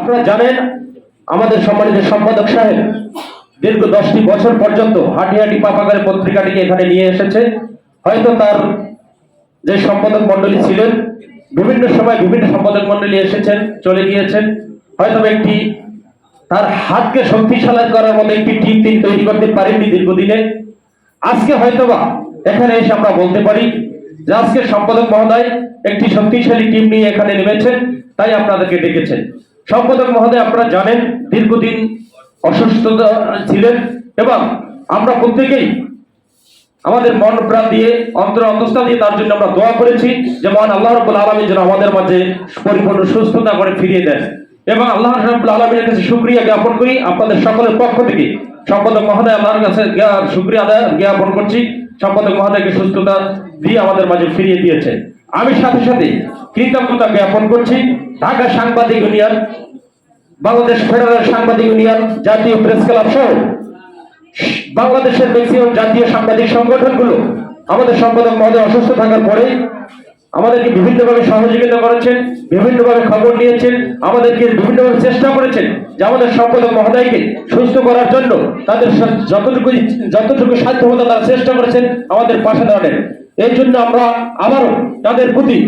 আপনারা জানেন, আমাদের সম্মানিত সম্পাদক সাহেব দীর্ঘ দশটি বছর পর্যন্ত হাঁটি হাঁটি পাপাগারে পত্রিকাটিকে এখানে নিয়ে এসেছে। হয়তো তার যে সম্পাদক মন্ডলী ছিলেন, বিভিন্ন সময় বিভিন্ন সম্পাদক মন্ডলী এসেছেন, চলে গিয়েছেন। হয়তো একটি তার হাতকে শক্তিশালী করার মতো একটি টিম তিনি তৈরি করতে পারেননি দীর্ঘদিনে। আজকে হয়তোবা এখানে এসে আমরা বলতে পারি যে আজকে সম্পাদক মহোদয় একটি শক্তিশালী টিম নিয়ে এখানে নেমেছেন, তাই আপনাদেরকে ডেকেছেন। সম্পাদক মহোদয়, আপনারা জানেন দীর্ঘদিন অসুস্থতা ছিলেন এবং আমরা প্রত্যেকেই আমাদের মন প্রাণ দিয়ে, অন্তর অন্তস্থা দিয়ে তার জন্য আমরা দোয়া করেছি যে, মহান আল্লাহ রব্বুল আলমী যেন আমাদের মাঝে পরিপূর্ণ সুস্থতা করে ফিরিয়ে দেন। এবং আল্লাহ রব্বুল আলমীর কাছে শুক্রিয়া জ্ঞাপন করি, আপনাদের সকলের পক্ষ থেকে। সম্পাদক মহোদয়, আল্লাহর কাছে শুক্রিয়া আদায় জ্ঞাপন করছি। সম্পাদক মহোদয়কে সুস্থতা দিয়ে আমাদের মাঝে ফিরিয়ে দিয়েছে। আমি সাথে সাথে কৃতজ্ঞতা জ্ঞাপন করছি ঢাকা সাংবাদিক ইউনিয়ন, বাংলাদেশ ফেডারেল সাংবাদিক ইউনিয়ন জাতীয় প্রেস ক্লাব সহ বাংলাদেশের ম্যাক্সিমাম জাতীয় সাংবাদিক সংগঠনগুলো আমাদের সম্পাদক মহোদয় অসুস্থ থাকার পরে আমাদেরকে বিভিন্নভাবে সহযোগিতা করেছেন, বিভিন্নভাবে খবর নিয়েছেন, আমাদেরকে বিভিন্নভাবে চেষ্টা করেছেন যে আমাদের সম্পাদক মহোদয়কে সুস্থ করার জন্য তাদের যতটুকু যতটুকু সাধ্যমতো তারা চেষ্টা করেছেন আমাদের পাশে দাঁড়ালেন এই জন্য আমরা আবারও তাদের প্রতি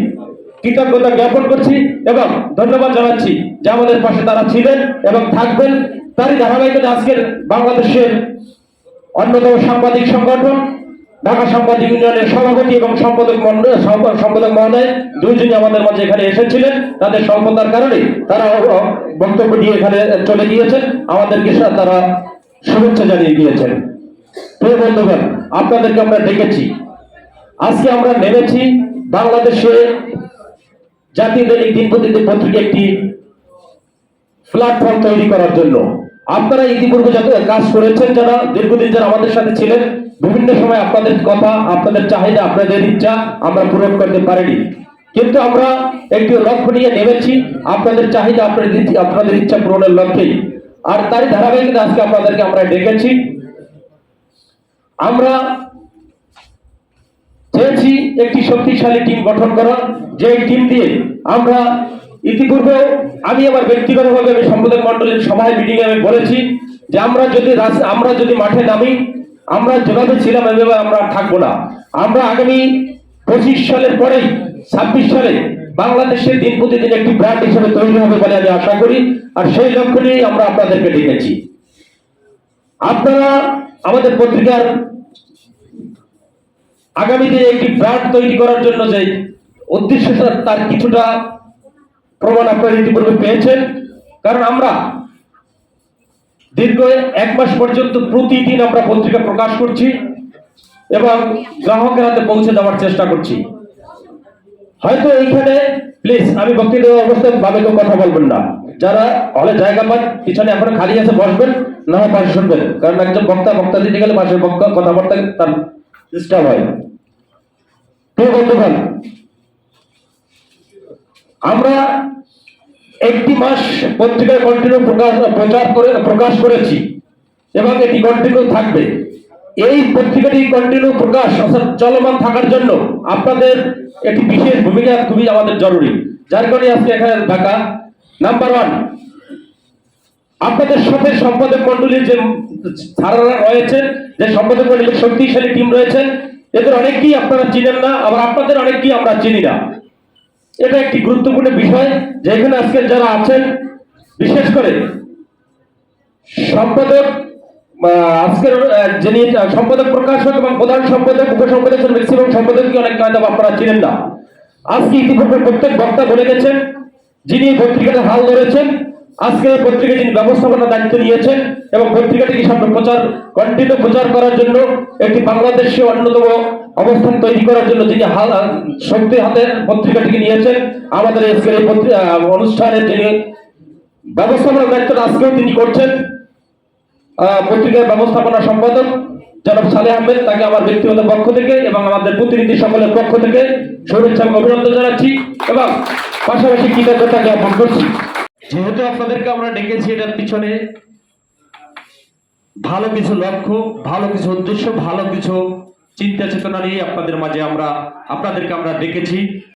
কৃতজ্ঞতা জ্ঞাপন করছি এবং ধন্যবাদ জানাচ্ছি যে আমাদের পাশে তারা ছিলেন এবং থাকবেন। তারই ধারাবাহিকতা আজকের বাংলাদেশের অন্যতম সাংবাদিক সংগঠন, ঢাকা সাংবাদিক ইউনিয়নের সভাপতি এবং সম্পাদক মন্ডল সম্পাদক মহোদয় দুইজনই আমাদের মাঝে এখানে এসেছিলেন। তাদের স্বল্পতার কারণে তারা বক্তব্য দিয়ে এখানে চলে গিয়েছেন। আমাদেরকে তারা শুভেচ্ছা জানিয়ে দিয়েছেন প্রিয় বন্ধুগণ, আপনাদেরকে আমরা ডেকেছি। আজকে আমরা নেমেছি বাংলাদেশে জাতীয় দৈনিক দিন প্রতিদিন পত্রিকা একটি প্ল্যাটফর্ম তৈরি করার জন্য। আপনারা ইতিপূর্বে যত কাজ করেছেন যারা, দীর্ঘদিন যারা আমাদের সাথে ছিলেন, বিভিন্ন সময় আপনাদের কথা, আপনাদের চাহিদা, আপনাদের ইচ্ছা আমরা পূরণ করতে পারিনি। কিন্তু আমরা একটি লক্ষ্য নিয়ে নেমেছি, আপনাদের চাহিদা, আপনাদের আপনাদের ইচ্ছা পূরণের লক্ষ্যেই। আর তারই ধারাবাহিকতা আজকে আপনাদেরকে আমরা ডেকেছি। আমরা চেয়েছি একটি শক্তিশালী টিম গঠন করা। যে টিম দিয়ে আমরা ইতিপূর্বে আমি আমার ব্যক্তিগতভাবে আমি সম্পাদক মন্ডলীর সভায় মিটিং আমি বলেছি যে আমরা যদি আমরা যদি মাঠে নামি, আমরা যেভাবে ছিলাম এভাবে আমরা থাকব না। আমরা আগামী পঁচিশ সালের পরেই, ছাব্বিশ সালে বাংলাদেশের দিন প্রতিদিন একটি ব্র্যান্ড হিসেবে তৈরি হবে বলে আমি আশা করি, আর সেই লক্ষ্য নিয়েই আমরা আপনাদেরকে ডেকেছি। আপনারা আমাদের পত্রিকার আগামী দিনে একটি ব্র্যান্ড তৈরি করার জন্য যে উদ্দেশ্য তার- কিছুটা প্রমাণ আপনারা ইতিপূর্বে পেয়েছেন। কারণ আমরা দীর্ঘ এক মাস পর্যন্ত প্রতিদিন আমরা পত্রিকা প্রকাশ করছি এবং গ্রাহকের হাতে পৌঁছে দেওয়ার চেষ্টা করছি। হয়তো এইখানে প্লিজ আমি বক্তৃতা অবস্থায় ভাবে কেউ কথা বলবেন না। যারা হলে জায়গা পান, পিছনে এখন খালি আছে, বসবেন, না হয় পাশে শুনবেন। কারণ একজন বক্তা বক্তা দিতে গেলে পাশের বক্তা কথাবার্তা তার ডিস্টার্ব হয় প্রিয় বন্ধুগণ আমরা একটি মাস পত্রিকায় কন্টিনিউ প্রকাশ প্রচার করে প্রকাশ করেছি এবং এটি কন্টিনিউ থাকবে। এই পত্রিকাটি কন্টিনিউ প্রকাশ অর্থাৎ চলমান থাকার জন্য আপনাদের একটি বিশেষ ভূমিকা খুবই আমাদের জরুরি। যার কারণে আজকে এখানে থাকা। নাম্বার ওয়ান আপনাদের সাথে সম্পাদক মন্ডলীর যে ছাড়ারা রয়েছেন যে সম্পাদক মন্ডলীর শক্তিশালী টিম রয়েছেন এদের অনেককেই আপনারা চিনেন না, আবার আপনাদের অনেককেই আমরা চিনি না। এটা একটি গুরুত্বপূর্ণ বিষয় যেখানে আজকে যারা আছেন, বিশেষ করে সম্পাদক আজকের যিনি, সম্পাদক প্রকাশক এবং প্রধান সম্পাদক, উপসম্পাদক ম্যাক্সিমাম সম্পাদককে অনেক হয়তো আপনারা চিনেন না। আজকে ইতিপূর্বে প্রত্যেক বক্তা বলে গেছেন, যিনি পত্রিকাটা হাল ধরেছেন আজকে এই পত্রিকা যিনি ব্যবস্থাপনার দায়িত্ব নিয়েছেন এবং পত্রিকাটিকে সামনে প্রচার কন্টিনিউ প্রচার করার জন্য একটি বাংলাদেশে অন্যতম অবস্থান তৈরি করার জন্য হাল শক্তি হাতে পত্রিকাটিকে নিয়েছেন, আমাদের আজকের এই পত্রিকা অনুষ্ঠানের যিনি ব্যবস্থাপনার দায়িত্বটা আজকেও তিনি করছেন। পত্রিকার ব্যবস্থাপনা সম্পাদক জনাব সালেহ আহমেদ, তাকে আমার ব্যক্তিগত পক্ষ থেকে এবং আমাদের প্রতিনিধি সকলের পক্ষ থেকে শুভেচ্ছা এবং অভিনন্দন জানাচ্ছি এবং পাশাপাশি কৃতজ্ঞতা জ্ঞাপন করছি। যেহেতু আপনাদেরকে আমরা ডেকেছি এটার পিছনে ভালো কিছু লক্ষ্য, ভালো কিছু উদ্দেশ্য, ভালো কিছু চিন্তা চেতনা নিয়ে আপনাদের মাঝে আমরা, আপনাদেরকে আমরা ডেকেছি।